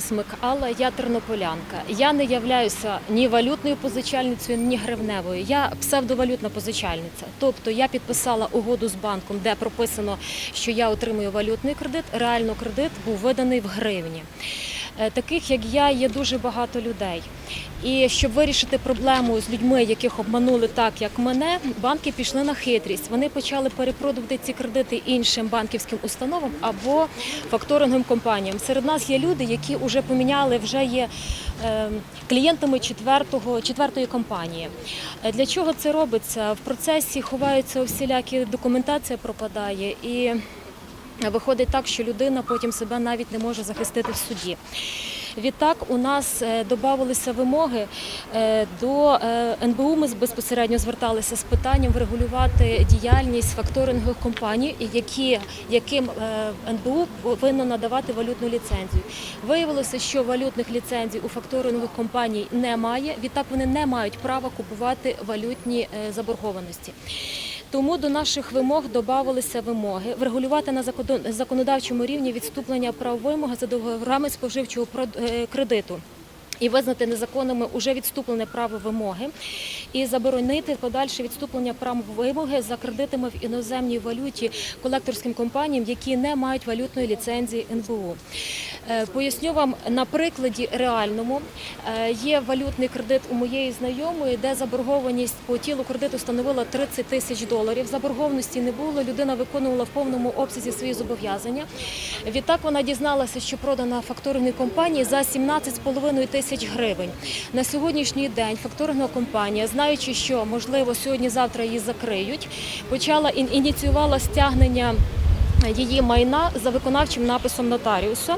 Смик Алла, я тернополянка. Я не являюся ні валютною позичальницею, ні гривневою. Я псевдовалютна позичальниця. Тобто я підписала угоду з банком, де прописано, що я отримую валютний кредит. Реально кредит був виданий в гривні. Е, Таких як я є дуже багато людей. І щоб вирішити проблему з людьми, яких обманули так, як мене, банки пішли на хитрість. Вони почали перепродувати ці кредити іншим банківським установам або факторинговим компаніям. Серед нас є люди, які вже поміняли, вже є е, клієнтами четвертого, четвертої компанії. Е, Для чого це робиться? В процесі ховаються всілякі документація пропадає і. Виходить так, що людина потім себе навіть не може захистити в суді. Відтак у нас е, додавалися вимоги е, до е, НБУ. Ми безпосередньо зверталися з питанням врегулювати діяльність факторингових компаній, які, яким НБУ повинно надавати валютну ліцензію. Виявилося, що валютних ліцензій у факторингових компаній немає. Відтак вони не мають права купувати валютні заборгованості. Тому до наших вимог додавалися вимоги врегулювати на закон- законодавчому рівні відступлення прав вимоги за договорами споживчого е, кредиту. І визнати незаконними уже відступлене право вимоги і заборонити подальше відступлення прав вимоги за кредитами в іноземній валюті колекторським компаніям, які не мають валютної ліцензії НБУ. Е, Поясню вам на прикладі реальному. Е, Є валютний кредит у моєї знайомої, де заборгованість по тілу кредиту становила 30 тисяч доларів. Заборгованості не було. Людина виконувала в повному обсязі свої зобов'язання. Відтак вона дізналася, що продана факторинній компанії за 17,5 тисяч гривень. На сьогоднішній день факторингова компанія, знаючи, що можливо сьогодні-завтра її закриють, почала ін- ініціювала стягнення її майна за виконавчим написом нотаріуса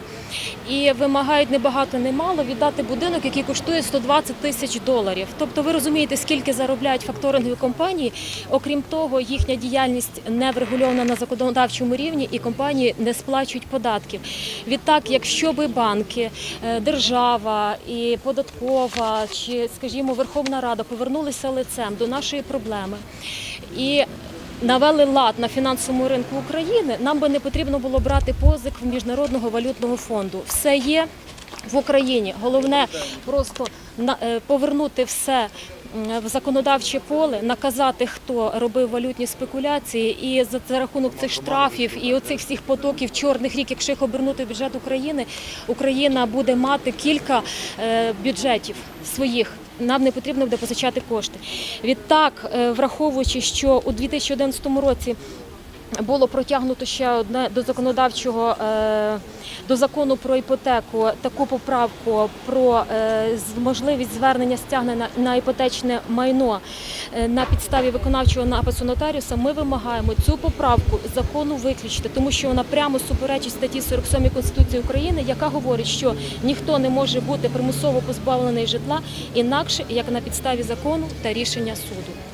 і вимагають не багато, не віддати будинок, який коштує 120 тисяч доларів. Тобто ви розумієте, скільки заробляють факторингові компанії. Окрім того, їхня діяльність не врегульована на законодавчому рівні, і компанії не сплачують податків. Відтак, якщо би банки, е, держава і податкова, чи, скажімо, Верховна Рада повернулися лицем до нашої проблеми і навели лад на фінансовому ринку України, нам би не потрібно було брати позик в міжнародного валютного фонду. Все є в Україні. Головне просто е, повернути все. В законодавче поле наказати, хто робив валютні спекуляції, і за, за рахунок цих штрафів і оцих всіх потоків чорних рік, якщо їх обернути в бюджет України, Україна буде мати кілька е, бюджетів своїх. Нам не потрібно буде позичати кошти. Відтак, е, враховуючи, що у 2011 році було протягнуто ще одне до законодавчого е, до закону про іпотеку таку поправку про е, можливість звернення стягнення на іпотечне майно е, на підставі виконавчого напису нотаріуса. Ми вимагаємо цю поправку закону виключити, тому що вона прямо суперечить статті 47 Конституції України, яка говорить, що ніхто не може бути примусово позбавлений житла інакше як на підставі закону та рішення суду.